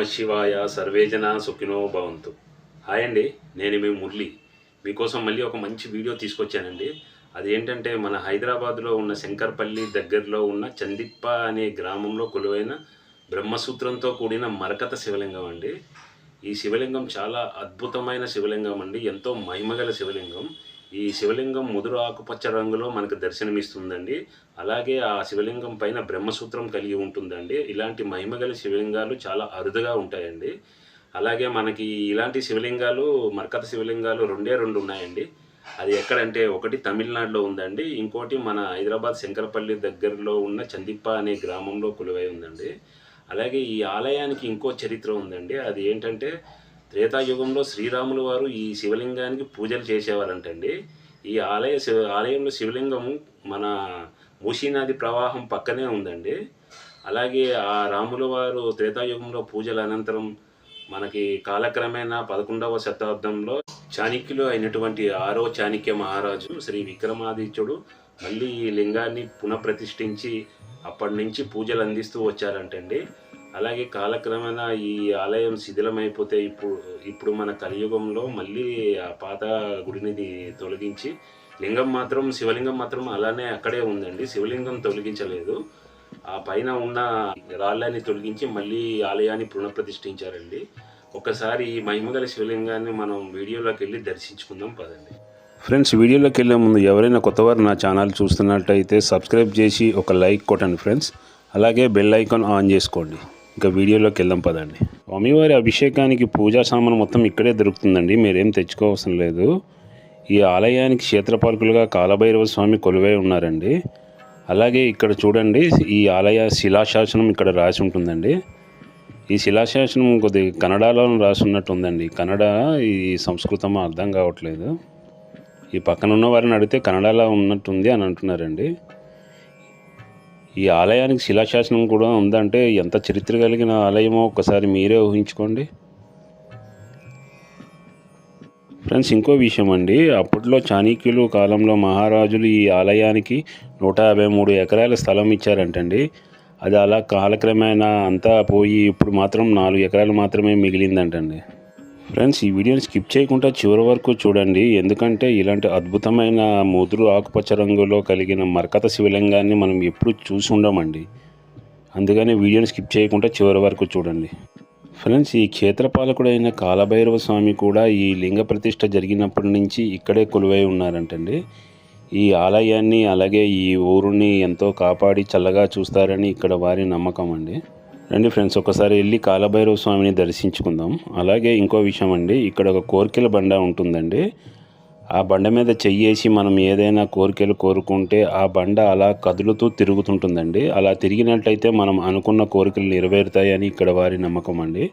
నమ శివాయ సర్వేజన సుఖినో భవంతు. హాయ్ అండి నేను మీ మురళి. మీకోసం మళ్ళీ ఒక మంచి వీడియో తీసుకొచ్చానండి. అది ఏంటంటే మన హైదరాబాద్లో ఉన్న శంకర్పల్లి దగ్గరలో ఉన్న చందిప్ప అనే గ్రామంలో కొలువైన బ్రహ్మసూత్రంతో కూడిన మరకత శివలింగం అండి. ఈ శివలింగం చాలా అద్భుతమైన శివలింగం అండి. ఎంతో మహిమగల శివలింగం. ఈ శివలింగం ముదురు ఆకుపచ్చ రంగులో మనకు దర్శనమిస్తుందండి. అలాగే ఆ శివలింగం పైన బ్రహ్మసూత్రం కలిగి ఉంటుందండి. ఇలాంటి మహిమగల శివలింగాలు చాలా అరుదుగా ఉంటాయండి. అలాగే మనకి ఇలాంటి శివలింగాలు మర్కత శివలింగాలు రెండే రెండు ఉన్నాయండి. అది ఎక్కడంటే ఒకటి తమిళనాడులో ఉందండి. ఇంకోటి మన హైదరాబాద్ శంకరపల్లి దగ్గరలో ఉన్న చందిప్ప అనే గ్రామంలో కొలువై ఉందండి. అలాగే ఈ ఆలయానికి ఇంకో చరిత్ర ఉందండి. అది ఏంటంటే త్రేతాయుగంలో శ్రీరాములు వారు ఈ శివలింగానికి పూజలు చేసేవారంటండి. ఈ ఆలయ శివ ఆలయంలో శివలింగం మన మూసీనది ప్రవాహం పక్కనే ఉందండి. అలాగే ఆ రాముల వారు త్రేతాయుగంలో పూజల అనంతరం మనకి కాలక్రమేణా పదకొండవ శతాబ్దంలో చాణక్యులు అయినటువంటి ఆరో చాణక్య మహారాజు శ్రీ విక్రమాదిత్యుడు మళ్ళీ ఈ లింగాన్ని పునఃప్రతిష్ఠించి అప్పటి నుంచి పూజలు అందిస్తూ వచ్చారంటండి. అలాగే కాలక్రమేణా ఈ ఆలయం శిథిలమైపోతే ఇప్పుడు ఇప్పుడు మన కలియుగంలో మళ్ళీ ఆ పాత గుడిని తొలగించి లింగం మాత్రం శివలింగం మాత్రం అలానే అక్కడే ఉందండి. శివలింగం తొలగించలేదు. ఆ పైన ఉన్న రాళ్ళని తొలగించి మళ్ళీ ఆలయాన్ని పునఃప్రతిష్ఠించారండి. ఒకసారి ఈ మహిమగల శివలింగాన్ని మనం వీడియోలోకి వెళ్ళి దర్శించుకుందాం పదండి. ఫ్రెండ్స్ వీడియోలోకి వెళ్ళే ముందు ఎవరైనా కొత్తవారు నా ఛానల్ చూస్తున్నట్టయితే సబ్స్క్రైబ్ చేసి ఒక లైక్ కొట్టండి ఫ్రెండ్స్. అలాగే బెల్ ఐకాన్ ఆన్ చేసుకోండి. ఇంకా వీడియోలోకి వెళ్దాం పదండి. స్వామివారి అభిషేకానికి పూజా సామాను మొత్తం ఇక్కడే దొరుకుతుందండి. మీరేం తెచ్చుకోవాల్సిన లేదు. ఈ ఆలయానికి క్షేత్రపాలకులుగా కాలభైరవ స్వామి కొలువై ఉన్నారండి. అలాగే ఇక్కడ చూడండి ఈ ఆలయ శిలాశాసనం ఇక్కడ రాసి ఉంటుందండి. ఈ శిలాశాసనం కొద్ది కన్నడలో రాసి ఉన్నట్టు ఉందండి కన్నడ ఈ సంస్కృతం అర్థం కావట్లేదు. ఈ పక్కన ఉన్న వారిని అడిగితే కన్నడలో ఉన్నట్టుంది అని అంటున్నారండి. ఈ ఆలయానికి శిలాశాసనం కూడా ఉందంటే ఎంత చరిత్ర కలిగిన ఆలయమో ఒకసారి మీరే ఊహించుకోండి. ఫ్రెండ్స్ ఇంకో విషయం అండి. అప్పట్లో చాణక్యులు కాలంలో మహారాజులు ఈ ఆలయానికి నూట యాభై మూడు ఎకరాల స్థలం ఇచ్చారంటండి. అది అలా కాలక్రమేణా అంతా పోయి ఇప్పుడు మాత్రం నాలుగు ఎకరాలు మాత్రమే మిగిలిందంటండి. ఫ్రెండ్స్ ఈ వీడియోని స్కిప్ చేయకుండా చివరి వరకు చూడండి. ఎందుకంటే ఇలాంటి అద్భుతమైన ముదురు ఆకుపచ్చ రంగులో కలిగిన మరకత శివలింగాన్ని మనం ఎప్పుడు చూసి ఉండమండి. అందుకని వీడియోని స్కిప్ చేయకుండా చివరి వరకు చూడండి. ఫ్రెండ్స్ ఈ క్షేత్రపాలకుడైన కాలభైరవ స్వామి కూడా ఈ లింగ ప్రతిష్ట జరిగినప్పటి నుంచి ఇక్కడే కొలువై ఉన్నారంటండి. ఈ ఆలయాన్ని అలాగే ఈ ఊరుని ఎంతో కాపాడి చల్లగా చూస్తారని ఇక్కడ వారి నమ్మకం అండి. రండి ఫ్రెండ్స్ ఒకసారి వెళ్ళి కాలభైరవ స్వామిని దర్శించుకుందాం. అలాగే ఇంకో విషయం అండి ఇక్కడ ఒక కోరికల బండ ఉంటుందండి. ఆ బండ మీద చెయ్యేసి మనం ఏదైనా కోరికలు కోరుకుంటే ఆ బండ అలా కదులుతూ తిరుగుతుంటుందండి. అలా తిరిగినట్లయితే మనం అనుకున్న కోరికలు నెరవేరుతాయని ఇక్కడ వారి నమ్మకం అండి.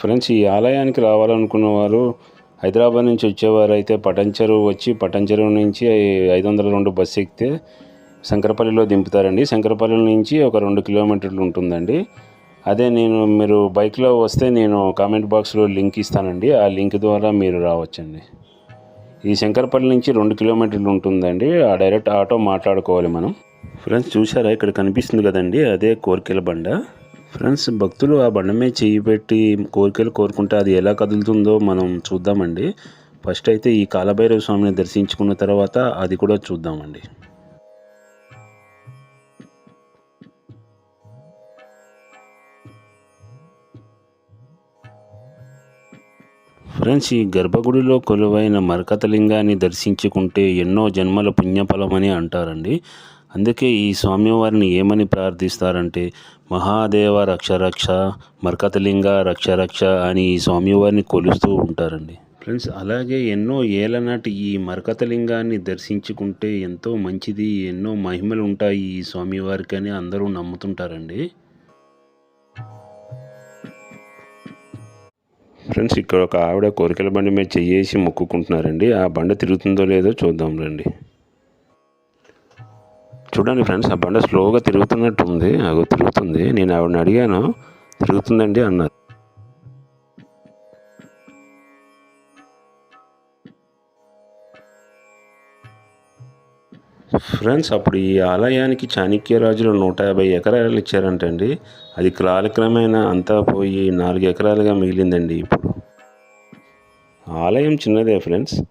ఫ్రెండ్స్ ఈ ఆలయానికి రావాలనుకున్న వారు హైదరాబాద్ నుంచి వచ్చేవారు అయితే పటంచెరు వచ్చి పటంచెరు నుంచి ఐదు వందల రెండు బస్సు ఎక్కితే శంకరపల్లిలో దింపుతారండి. శంకరపల్లి నుంచి ఒక రెండు కిలోమీటర్లు ఉంటుందండి. అదే నేను మీరు బైక్లో వస్తే నేను కామెంట్ బాక్స్లో లింక్ ఇస్తానండి. ఆ లింక్ ద్వారా మీరు రావచ్చండి. ఈ శంకరపల్లి నుంచి రెండు కిలోమీటర్లు ఉంటుందండి. ఆ డైరెక్ట్ ఆటో మాట్లాడుకోవాలి మనం. ఫ్రెండ్స్ చూసారా ఇక్కడ కనిపిస్తుంది కదండి. అదే కోరికల బండ. ఫ్రెండ్స్ భక్తులు ఆ బండ మీద పెట్టి కోరికలు కోరుకుంటే అది ఎలా కదులుతుందో మనం చూద్దామండి. ఫస్ట్ అయితే ఈ కాలభైరవ స్వామిని దర్శించుకున్న తర్వాత అది కూడా చూద్దామండి. ఫ్రెండ్స్ ఈ గర్భగుడిలో కొలువైన మరకతలింగాన్ని దర్శించుకుంటే ఎన్నో జన్మల పుణ్యఫలమని అంటారండి. అందుకే ఈ స్వామివారిని ఏమని ప్రార్థిస్తారంటే మహాదేవ రక్షరక్ష మరకతలింగ రక్ష అని ఈ స్వామివారిని కొలుస్తూ ఉంటారండి. ఫ్రెండ్స్ అలాగే ఎన్నో ఏళ్ళ నాటి ఈ మరకతలింగాన్ని దర్శించుకుంటే ఎంతో మంచిది ఎన్నో మహిమలు ఉంటాయి ఈ స్వామివారికి అని అందరూ నమ్ముతుంటారండి. ఫ్రెండ్స్ ఇక్కడ ఒక ఆవిడ కోరికల బండి మీద చెయ్యేసి మొక్కుకుంటున్నారండి. ఆ బండ తిరుగుతుందో లేదో చూద్దాం రండి. చూడండి ఫ్రెండ్స్ ఆ బండ స్లోగా తిరుగుతున్నట్టు ఉంది అగో తిరుగుతుంది. నేను ఆవిడని అడిగాను తిరుగుతుందండి? అన్నారు. ఫ్రెండ్స్ అప్పుడు ఈ ఆలయానికి చాణక్య రాజులు నూట యాభై ఎకరాలు ఇచ్చారంటండి. అది కాలక్రమేణా అంతా పోయి నాలుగు ఎకరాలుగా మిగిలిందండి ఇప్పుడు. ఆలయం చిన్నదే ఫ్రెండ్స్.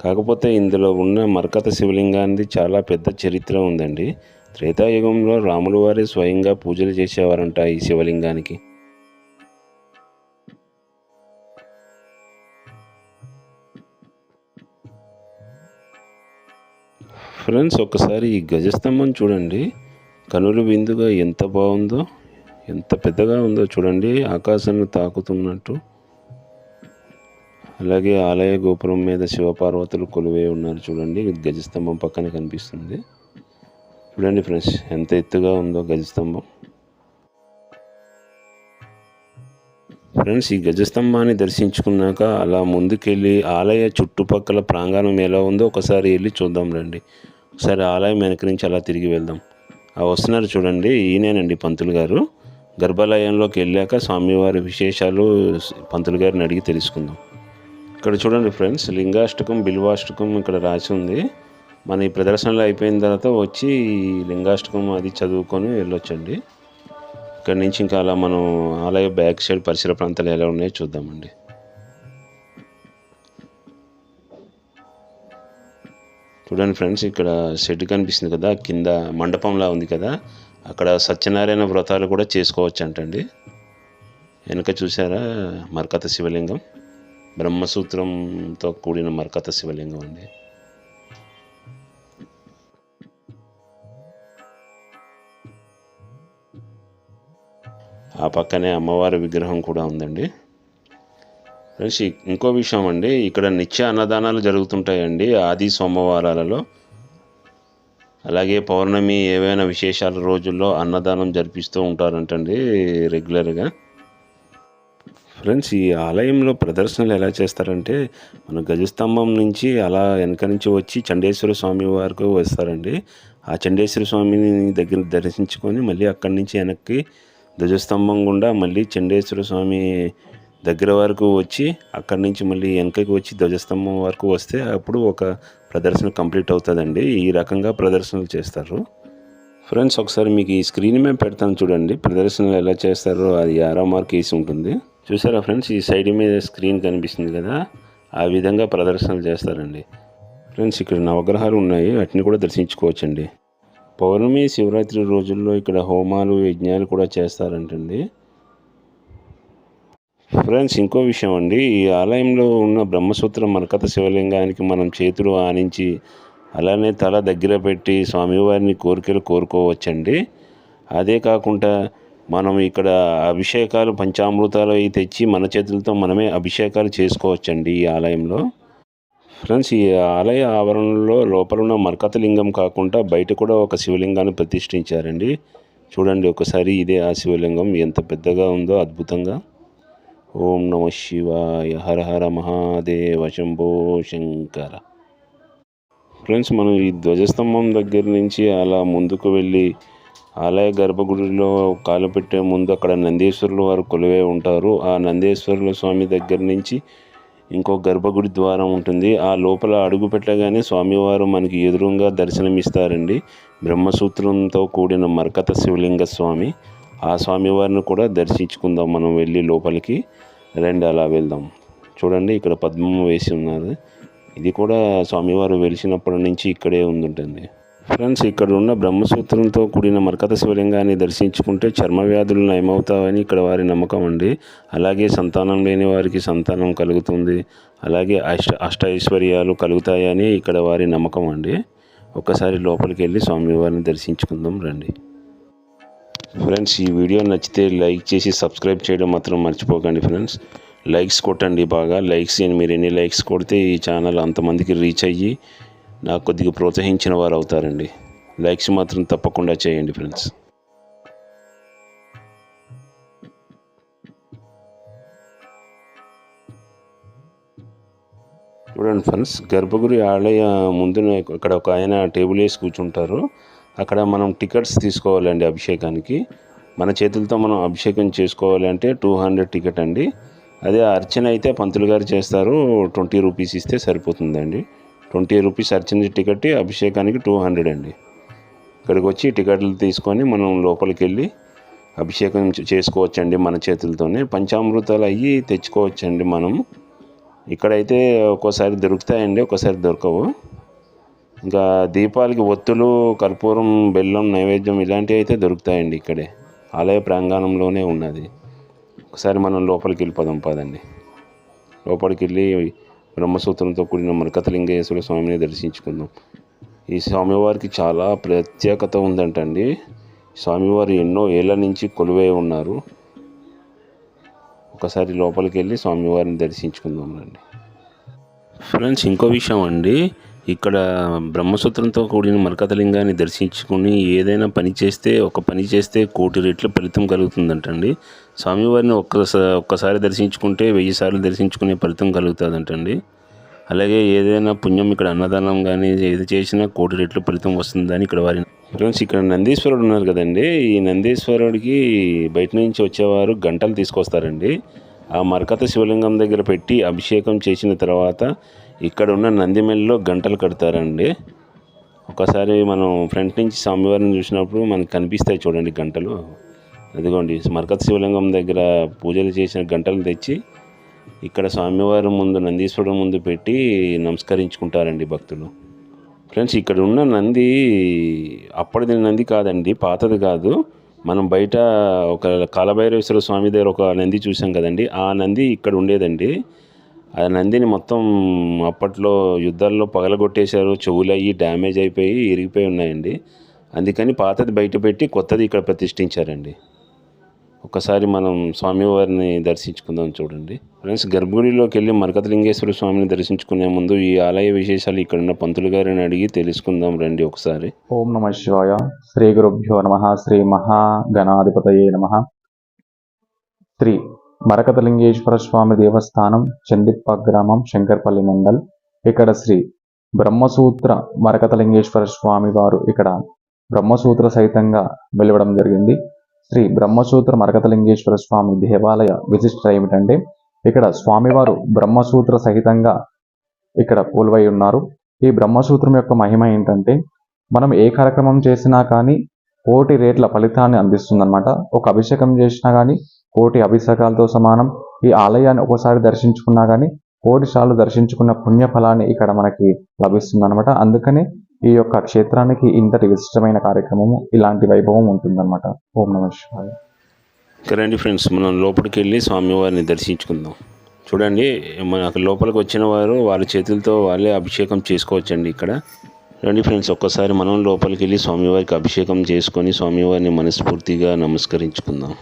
కాకపోతే ఇందులో ఉన్న మరకత శివలింగానికి చాలా పెద్ద చరిత్ర ఉందండి. త్రేతాయుగంలో రాములవారి స్వయంగా పూజలు చేసేవారంట ఈ శివలింగానికి. ఫ్రెండ్స్ ఒకసారి ఈ గజస్తంభం చూడండి. కనులు విందుగా ఎంత బాగుందో ఎంత పెద్దగా ఉందో చూడండి. ఆకాశాన్ని తాకుతున్నట్టు. అలాగే ఆలయ గోపురం మీద శివపార్వతులు కొలువే ఉన్నారు చూడండి. గజస్తంభం పక్కన కనిపిస్తుంది. చూడండి ఫ్రెండ్స్ ఎంత ఎత్తుగా ఉందో గజస్తంభం. ఫ్రెండ్స్ ఈ గజస్తంభాన్ని దర్శించుకున్నాక అలా ముందుకెళ్ళి ఆలయ చుట్టుపక్కల ప్రాంగణం ఎలా ఉందో ఒకసారి వెళ్ళి చూద్దాం రండి. సరే ఆలయం వెనక నుంచి అలా తిరిగి వెళ్దాం. ఆ వస్తున్నారు చూడండి ఈయనేనండి పంతులు గారు. గర్భాలయంలోకి వెళ్ళాక స్వామివారి విశేషాలు పంతులు గారిని అడిగి తెలుసుకుందాం. ఇక్కడ చూడండి ఫ్రెండ్స్ లింగాష్టకం బిల్వాష్టకం ఇక్కడ రాసి ఉంది. మన ఈ ప్రదర్శనలు అయిపోయిన తర్వాత వచ్చి లింగాష్టకం అది చదువుకొని వెళ్ళొచ్చండి. ఇక్కడ నుంచి ఇంకా అలా మనం ఆలయ బ్యాక్ సైడ్ పరిసర ప్రాంతాలు ఎలా ఉన్నాయో చూద్దామండి. చూడండి ఫ్రెండ్స్ ఇక్కడ షెడ్ కనిపిస్తుంది కదా కింద మండపంలా ఉంది కదా. అక్కడ సత్యనారాయణ వ్రతాలు కూడా చేసుకోవచ్చు అంటండి వెనక చూసారా మర్కత శివలింగం? బ్రహ్మసూత్రంతో కూడిన మర్కత శివలింగం అండి. ఆ పక్కనే అమ్మవారి విగ్రహం కూడా ఉందండి. ఫ్రెండ్స్ ఇంకో విషయం అండి. ఇక్కడ నిత్య అన్నదానాలు జరుగుతుంటాయండి ఆది సోమవారాలలో. అలాగే పౌర్ణమి ఏవైనా విశేషాల రోజుల్లో అన్నదానం జరిపిస్తూ ఉంటారంటండి రెగ్యులర్గా. ఫ్రెండ్స్ ఈ ఆలయంలో ప్రదర్శనలు ఎలా చేస్తారంటే మన గజస్తంభం నుంచి అలా వెనక నుంచి వచ్చి చండేశ్వర స్వామి వరకు వస్తారండి. ఆ చండేశ్వర స్వామిని దగ్గర దర్శించుకొని మళ్ళీ అక్కడి నుంచి వెనక్కి ధ్వజస్తంభం గుండా మళ్ళీ చండేశ్వర స్వామి దగ్గర వరకు వచ్చి అక్కడి నుంచి మళ్ళీ వెనకకి వచ్చి ధ్వజస్తంభం వరకు వస్తే అప్పుడు ఒక ప్రదర్శన కంప్లీట్ అవుతుందండి. ఈ రకంగా ప్రదర్శనలు చేస్తారు. ఫ్రెండ్స్ ఒకసారి మీకు ఈ స్క్రీన్ మీద పెడతాను చూడండి. ప్రదర్శనలు ఎలా చేస్తారో అది ఆరో మార్క్ వేసి ఉంటుంది. చూసారా ఫ్రెండ్స్ ఈ సైడ్ మీద స్క్రీన్ కనిపిస్తుంది కదా? ఆ విధంగా ప్రదర్శనలు చేస్తారండి. ఫ్రెండ్స్ ఇక్కడ నవగ్రహాలు ఉన్నాయి. వాటిని కూడా దర్శించుకోవచ్చండి. పౌర్ణమి శివరాత్రి రోజుల్లో ఇక్కడ హోమాలు యజ్ఞాలు కూడా చేస్తారంటండి. ఫ్రెండ్స్ ఇంకో విషయం అండి. ఈ ఆలయంలో ఉన్న బ్రహ్మసూత్రం మరకత శివలింగానికి మనం చేతులు ఆనించి అలానే తల దగ్గర పెట్టి స్వామివారిని కోరికలు కోరుకోవచ్చండి. అదే కాకుండా మనం ఇక్కడ అభిషేకాలు పంచామృతాలు అవి తెచ్చి మన చేతులతో మనమే అభిషేకాలు చేసుకోవచ్చండి ఈ ఆలయంలో. ఫ్రెండ్స్ ఈ ఆలయ ఆవరణలో లోపల ఉన్న మరకత లింగం కాకుండా బయట కూడా ఒక శివలింగాన్ని ప్రతిష్ఠించారండి. చూడండి ఒకసారి ఇదే ఆ శివలింగం ఎంత పెద్దగా ఉందో అద్భుతంగా. ఓం నమ శివాయ హర హర మహాదేవ శంభో శంకర. ఫ్రెండ్స్ మనం ఈ ధ్వజస్తంభం దగ్గర నుంచి అలా ముందుకు వెళ్ళి ఆలయ గర్భగుడిలో కాలు పెట్టే ముందు అక్కడ నందీశ్వరులు వారు కొలువే ఉంటారు. ఆ నందీశ్వరుల స్వామి దగ్గర నుంచి ఇంకో గర్భగుడి ద్వారం ఉంటుంది. ఆ లోపల అడుగు పెట్టగానే స్వామివారు మనకి ఎదురుగా దర్శనమిస్తారండి. బ్రహ్మసూత్రంతో కూడిన మరకత శివలింగ స్వామి. ఆ స్వామివారిని కూడా దర్శించుకుందాం మనం వెళ్ళి లోపలికి. రండి అలా వెళ్దాం. చూడండి ఇక్కడ పద్మం వేసి ఉన్నారు. ఇది కూడా స్వామివారు వెలిసినప్పటి నుంచి ఇక్కడే ఉండుంటుంది. ఫ్రెండ్స్ ఇక్కడ ఉన్న బ్రహ్మసూత్రంతో కూడిన మరకత శివలింగాన్ని దర్శించుకుంటే చర్మ వ్యాధులు నయమవుతావని ఇక్కడ వారి నమ్మకం అండి. అలాగే సంతానం లేని వారికి సంతానం కలుగుతుంది. అలాగే అష్ట అష్ట ఐశ్వర్యాలు కలుగుతాయని ఇక్కడ వారి నమ్మకం అండి. ఒకసారి లోపలికి వెళ్ళి స్వామివారిని దర్శించుకుందాం రండి. ఫ్రెండ్స్ ఈ వీడియో నచ్చితే లైక్ చేసి సబ్స్క్రైబ్ చేయడం మాత్రం మర్చిపోకండి ఫ్రెండ్స్ లైక్స్ కొట్టండి బాగా. లైక్స్ అని మీరు ఎన్ని లైక్స్ కొడితే ఈ ఛానల్ అంతమందికి రీచ్ అయ్యి నాకు కొద్దిగా ప్రోత్సహించిన వారు అవుతారండి లైక్స్ మాత్రం తప్పకుండా చేయండి ఫ్రెండ్స్ చూడండి ఫ్రెండ్స్ గర్భగుడి ఆలయ ముందున ఇక్కడ ఒక ఆయన టేబుల్ వేసి కూర్చుంటారు. అక్కడ మనం టికెట్స్ తీసుకోవాలండి అభిషేకానికి. మన చేతులతో మనం అభిషేకం చేసుకోవాలంటే టూ హండ్రెడ్ టికెట్ అండి. అదే అర్చన అయితే పంతులు గారు చేస్తారు ట్వంటీ రూపీస్ ఇస్తే సరిపోతుందండి. ట్వంటీ రూపీస్ అర్చన టికెట్ అభిషేకానికి టూ హండ్రెడ్ అండి. ఇక్కడికి వచ్చి టికెట్లు తీసుకొని మనం లోపలికి వెళ్ళి అభిషేకం చేసుకోవచ్చండి మన చేతులతోనే. పంచామృతాలు అయ్యి తెచ్చుకోవచ్చండి మనం. ఇక్కడైతే ఒక్కోసారి దొరుకుతాయండి ఒక్కోసారి దొరకవు. ఇంకా దీపాలకి ఒత్తులు కర్పూరం బెల్లం నైవేద్యం ఇలాంటివి అయితే దొరుకుతాయండి ఇక్కడే. ఆలయ ప్రాంగణంలోనే ఉన్నది. ఒకసారి మనం లోపలికి వెళ్ళిపోదాం పదండి. లోపలికి వెళ్ళి బ్రహ్మసూత్రంతో కూడిన మరకతలింగేశ్వర స్వామిని దర్శించుకుందాం. ఈ స్వామివారికి చాలా ప్రత్యేకత ఉందంటండి. స్వామివారు ఎన్నో ఏళ్ళ నుంచి కొలువై ఉన్నారు. ఒకసారి లోపలికి వెళ్ళి స్వామివారిని దర్శించుకుందాం రండి. ఫ్రెండ్స్ ఇంకో విషయం అండి. ఇక్కడ బ్రహ్మసూత్రంతో కూడిన మరకతలింగాన్ని దర్శించుకుని ఏదైనా పని చేస్తే ఒక పని చేస్తే కోటి రెట్ల ఫలితం కలుగుతుందంటండి. స్వామివారిని ఒక్కసారి ఒక్కసారి దర్శించుకుంటే వెయ్యి సార్లు దర్శించుకునే ఫలితం కలుగుతుందంటండి. అలాగే ఏదైనా పుణ్యం ఇక్కడ అన్నదానం కానీ ఏది చేసినా కోటి రెట్లు ఫలితం వస్తుందని ఇక్కడ వారి ఫ్రెండ్స్ ఇక్కడ నందీశ్వరుడు ఉన్నారు కదండి. ఈ నందీశ్వరుడికి బయట నుంచి వచ్చేవారు గంటలు తీసుకొస్తారండి. ఆ మరకత శివలింగం దగ్గర పెట్టి అభిషేకం చేసిన తర్వాత ఇక్కడ ఉన్న నందిమెల్లో గంటలు కడతారండి. ఒకసారి మనం ఫ్రంట్ నుంచి స్వామివారిని చూసినప్పుడు మనకు కనిపిస్తాయి చూడండి గంటలు. అదిగోండి మరకత్ శివలింగం దగ్గర పూజలు చేసిన గంటలు తెచ్చి ఇక్కడ స్వామివారి ముందు నందీశ్వరుడు ముందు పెట్టి నమస్కరించుకుంటారండి భక్తులు. ఫ్రెండ్స్ ఇక్కడ ఉన్న నంది అప్పటిది నంది కాదండి పాతది కాదు. మనం బయట ఒక కాలభైరవేశ్వర స్వామి దగ్గర ఒక నంది చూసాం కదండి ఆ నంది ఇక్కడ ఉండేదండి. ఆ నందిని మొత్తం అప్పట్లో యుద్ధాల్లో పగలగొట్టేశారు. చెవులు అయ్యి డ్యామేజ్ అయిపోయి ఇరిగిపోయి ఉన్నాయండి. అందుకని పాతది బయట పెట్టి కొత్తది ఇక్కడ ప్రతిష్ఠించారండి. ఒకసారి మనం స్వామివారిని దర్శించుకుందాం చూడండి. ఫ్రెండ్స్ గర్భగుడిలోకి వెళ్ళి మరకతలింగేశ్వర స్వామిని దర్శించుకునే ముందు ఈ ఆలయ విశేషాలు ఇక్కడున్న పంతులు గారిని అడిగి తెలుసుకుందాం రండి ఒకసారి. ఓం నమ శివాయ. శ్రీ గురుభ్యో నమ. శ్రీ మహాగణాధిపతయే నమ. శ్రీ మరకతలింగేశ్వర స్వామి దేవస్థానం చందిప్ప గ్రామం శంకర్పల్లి మండల్. ఇక్కడ శ్రీ బ్రహ్మసూత్ర మరకతలింగేశ్వర స్వామి వారు ఇక్కడ బ్రహ్మసూత్ర సహితంగా వెలువడం జరిగింది. శ్రీ బ్రహ్మసూత్ర మరకతలింగేశ్వర స్వామి దేవాలయ విశిష్టత ఏమిటంటే ఇక్కడ స్వామివారు బ్రహ్మసూత్ర సహితంగా ఇక్కడ కొలువై ఉన్నారు. ఈ బ్రహ్మసూత్రం యొక్క మహిమ ఏంటంటే మనం ఏ కార్యక్రమం చేసినా కానీ కోటి రేట్ల ఫలితాన్ని అందిస్తుందన్నమాట. ఒక అభిషేకం చేసినా కానీ కోటి అభిషేకాలతో సమానం. ఈ ఆలయాన్ని ఒకసారి దర్శించుకున్నా కానీ కోటి సార్లు దర్శించుకున్న పుణ్యఫలాన్ని ఇక్కడ మనకి లభిస్తుందనమాట అందుకని ఈ యొక్క క్షేత్రానికి ఇంతటి విశిష్టమైన కార్యక్రమము ఇలాంటి వైభవం ఉంటుందన్నమాట. ఓం నమ శివాయ. ఇక ఫ్రెండ్స్ మనం లోపలికి వెళ్ళి స్వామివారిని దర్శించుకుందాం. చూడండి మనకు లోపలికి వచ్చిన వారు వాళ్ళ చేతులతో వాళ్ళే అభిషేకం చేసుకోవచ్చండి ఇక్కడ. రండి ఫ్రెండ్స్ ఒక్కసారి మనం లోపలికి వెళ్ళి స్వామివారికి అభిషేకం చేసుకొని స్వామివారిని మనస్ఫూర్తిగా నమస్కరించుకుందాం.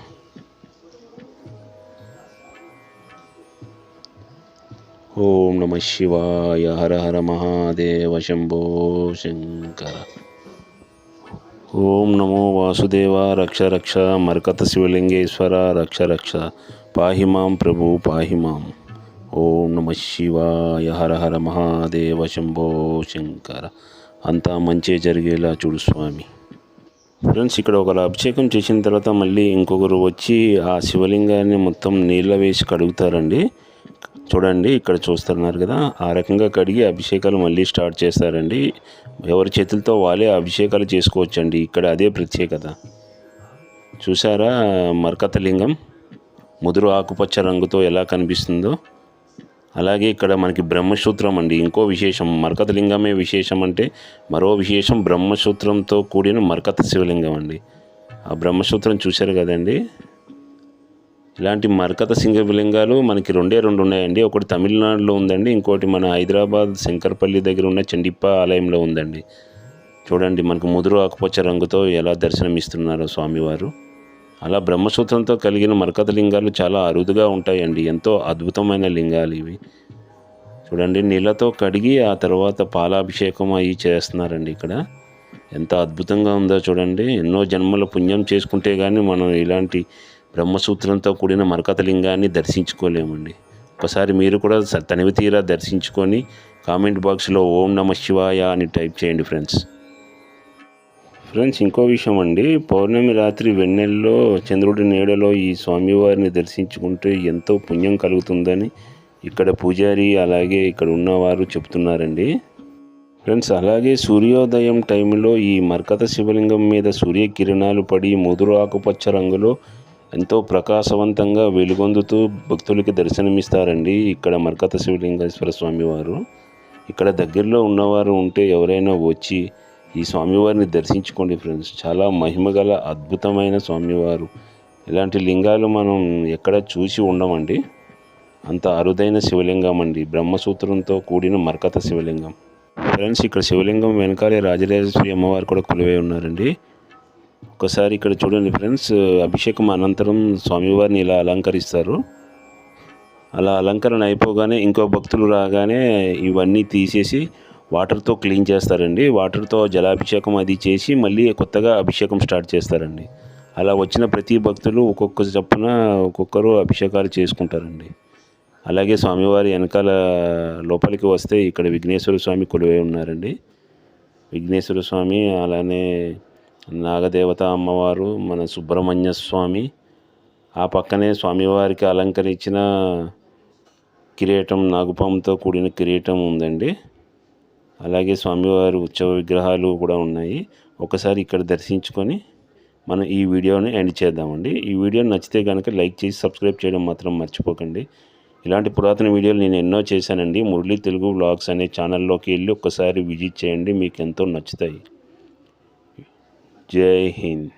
ఓం నమ శివాయ హర హర మహాదేవ శంభో శంకర. ఓం నమో వాసుదేవ రక్ష రక్ష మరకత శివలింగేశ్వర రక్ష రక్ష. పాహి మాం ప్రభు పాహి మాం. ఓం నమ శివాయ హర హర మహాదేవ శంభో శంకర. అంతా మంచి జరిగేలా చూడు స్వామి. ఫ్రెండ్స్ ఇక్కడ ఒకరు అభిషేకం చేసిన తర్వాత మళ్ళీ ఇంకొకరు వచ్చి ఆ శివలింగాన్ని మొత్తం నీళ్ళ వేసి కడుగుతారండి. చూడండి ఇక్కడ చూస్తున్నారు కదా. ఆ రకంగా కడిగి అభిషేకాలు మళ్ళీ స్టార్ట్ చేస్తారండి. ఎవరి చేతులతో వాళ్ళే అభిషేకాలు చేసుకోవచ్చండి. ఇక్కడ అదే ప్రత్యేకత. చూసారా మరకత లింగం ముదురు ఆకుపచ్చ రంగుతో ఎలా కనిపిస్తుందో. అలాగే ఇక్కడ మనకి బ్రహ్మసూత్రం అండి. ఇంకో విశేషం మరకత లింగమే విశేషం అంటే మరో విశేషం బ్రహ్మసూత్రంతో కూడిన మరకత శివలింగం అండి. ఆ బ్రహ్మసూత్రం చూశారు కదండి? ఇలాంటి మరకత సింగలింగాలు మనకి రెండే రెండు ఉన్నాయండి. ఒకటి తమిళనాడులో ఉందండి. ఇంకోటి మన హైదరాబాద్ శంకర్పల్లి దగ్గర ఉన్న చండిప్ప ఆలయంలో ఉందండి. చూడండి మనకు ముదురు ఆకుపచ్చ రంగుతో ఎలా దర్శనమిస్తున్నారో స్వామివారు. అలా బ్రహ్మసూత్రంతో కలిగిన మరకత లింగాలు చాలా అరుదుగా ఉంటాయండి. ఎంతో అద్భుతమైన లింగాలు ఇవి. చూడండి నీళ్ళతో కడిగి ఆ తర్వాత పాలాభిషేకం అవి చేస్తున్నారండి ఇక్కడ. ఎంత అద్భుతంగా ఉందో చూడండి. ఎన్నో జన్మల పుణ్యం చేసుకుంటే కానీ మనం ఇలాంటి బ్రహ్మసూత్రంతో కూడిన మరకత లింగాన్ని దర్శించుకోలేమండి. ఒకసారి మీరు కూడా తనివి తీరా దర్శించుకొని కామెంట్ బాక్స్లో ఓం నమ శివాయ అని టైప్ చేయండి ఫ్రెండ్స్. ఫ్రెండ్స్ ఇంకో విషయం అండి. పౌర్ణమి రాత్రి వెన్నెల్లో చంద్రుడి నీడలో ఈ స్వామివారిని దర్శించుకుంటే ఎంతో పుణ్యం కలుగుతుందని ఇక్కడ పూజారి అలాగే ఇక్కడ ఉన్నవారు చెప్తున్నారండి. ఫ్రెండ్స్ అలాగే సూర్యోదయం టైంలో ఈ మర్కత శివలింగం మీద సూర్యకిరణాలు పడి ముదురు ఆకుపచ్చ రంగులో ఎంతో ప్రకాశవంతంగా వెలుగొందుతూ భక్తులకి దర్శనమిస్తారండి ఇక్కడ మర్కత శివలింగేశ్వర స్వామి వారు ఇక్కడ దగ్గరలో ఉన్నవారు ఉంటే ఎవరైనా వచ్చి ఈ స్వామివారిని దర్శించుకోండి ఫ్రెండ్స్. చాలా మహిమగల అద్భుతమైన స్వామివారు. ఇలాంటి లింగాలు మనం ఎక్కడ చూసి ఉండమండి. అంత అరుదైన శివలింగం అండి. బ్రహ్మసూత్రంతో కూడిన మర్కత శివలింగం. ఫ్రెండ్స్ ఇక్కడ శివలింగం వెనకాలే రాజరాజేశ్వరి అమ్మవారు కూడా కొలువై ఉన్నారండి. ఒకసారి ఇక్కడ చూడండి ఫ్రెండ్స్ అభిషేకం అనంతరం స్వామివారిని ఇలా అలంకరిస్తారు. అలా అలంకరణ అయిపోగానే ఇంకో భక్తులు రాగానే ఇవన్నీ తీసేసి వాటర్తో క్లీన్ చేస్తారండి. వాటర్తో జలాభిషేకం అది చేసి మళ్ళీ కొత్తగా అభిషేకం స్టార్ట్ చేస్తారండి. అలా వచ్చిన ప్రతి భక్తులు ఒక్కొక్క చప్పున ఒక్కొక్కరు అభిషేకాలు చేసుకుంటారండి. అలాగే స్వామివారి వెనకాల లోపలికి వస్తే ఇక్కడ విఘ్నేశ్వర స్వామి కొలువై ఉన్నారండి. విఘ్నేశ్వర స్వామి అలానే నాగదేవత అమ్మవారు మన సుబ్రహ్మణ్య స్వామి. ఆ పక్కనే స్వామివారికి అలంకరించిన కిరీటం నాగుపాముతో కూడిన కిరీటం ఉందండి. అలాగే స్వామివారి ఉత్సవ విగ్రహాలు కూడా ఉన్నాయి. ఒకసారి ఇక్కడ దర్శించుకొని మనం ఈ వీడియోని ఎండ్ చేద్దామండి. ఈ వీడియో నచ్చితే కనుక లైక్ చేసి సబ్స్క్రైబ్ చేయడం మాత్రం మర్చిపోకండి. ఇలాంటి పురాతన వీడియోలు నేను ఎన్నో చేశానండి. మురళి తెలుగు వ్లాగ్స్ అనే ఛానల్లోకి వెళ్ళి ఒక్కసారి విజిట్ చేయండి. మీకు ఎంతో నచ్చుతాయి. Jai Hind.